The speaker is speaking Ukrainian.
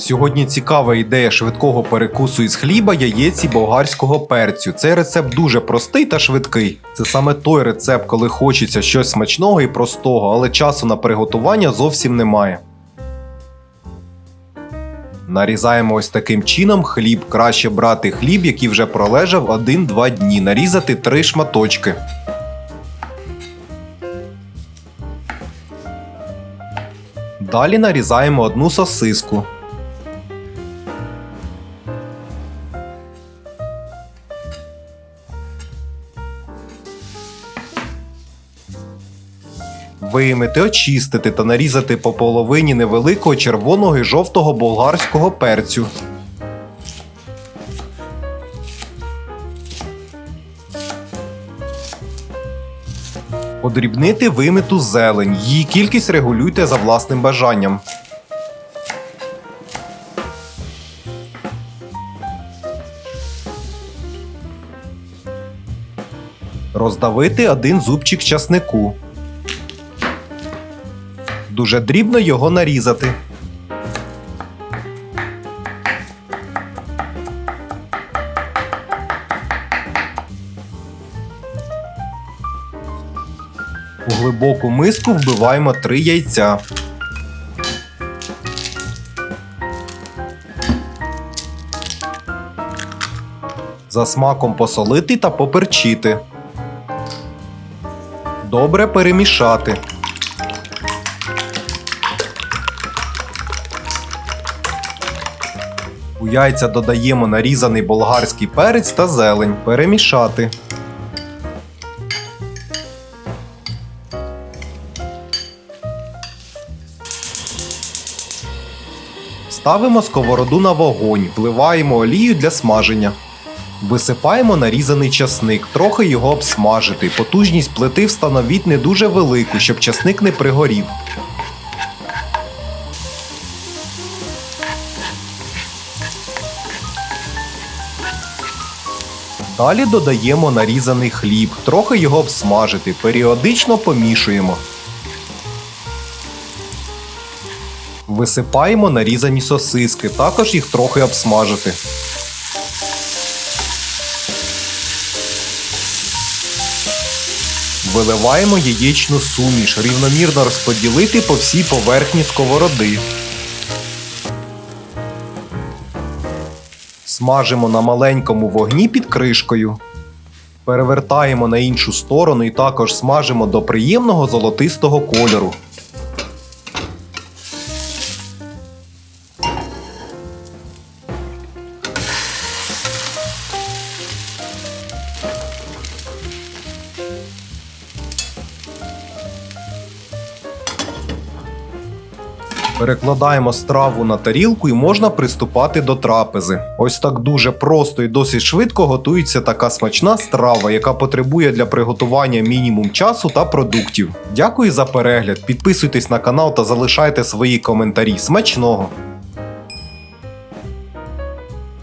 Сьогодні цікава ідея швидкого перекусу із хліба, яєць і болгарського перцю. Цей рецепт дуже простий та швидкий. Це саме той рецепт, коли хочеться щось смачного і простого, але часу на приготування зовсім немає. Нарізаємо ось таким чином хліб. Краще брати хліб, який вже пролежав 1-2 дні. Нарізати 3 шматочки. Далі нарізаємо одну сосиску. Вимити, очистити та нарізати по половині невеликого червоного і жовтого болгарського перцю. Подрібнити вимиту зелень. Її кількість регулюйте за власним бажанням. Роздавити один зубчик часнику. Дуже дрібно його нарізати. У глибоку миску вбиваємо три яйця. За смаком посолити та поперчити. Добре перемішати. У яйця додаємо нарізаний болгарський перець та зелень. Перемішати. Ставимо сковороду на вогонь, вливаємо олію для смаження. Висипаємо нарізаний часник, трохи його обсмажити. Потужність плити встановіть не дуже велику, щоб часник не пригорів. Далі додаємо нарізаний хліб, трохи його обсмажити, періодично помішуємо. Висипаємо нарізані сосиски, також їх трохи обсмажити. Виливаємо яєчну суміш, рівномірно розподілити по всій поверхні сковороди. Смажимо на маленькому вогні під кришкою. Перевертаємо на іншу сторону і також смажимо до приємного золотистого кольору. Перекладаємо страву на тарілку і можна приступати до трапези. Ось так дуже просто і досить швидко готується така смачна страва, яка потребує для приготування мінімум часу та продуктів. Дякую за перегляд. Підписуйтесь на канал та залишайте свої коментарі. Смачного!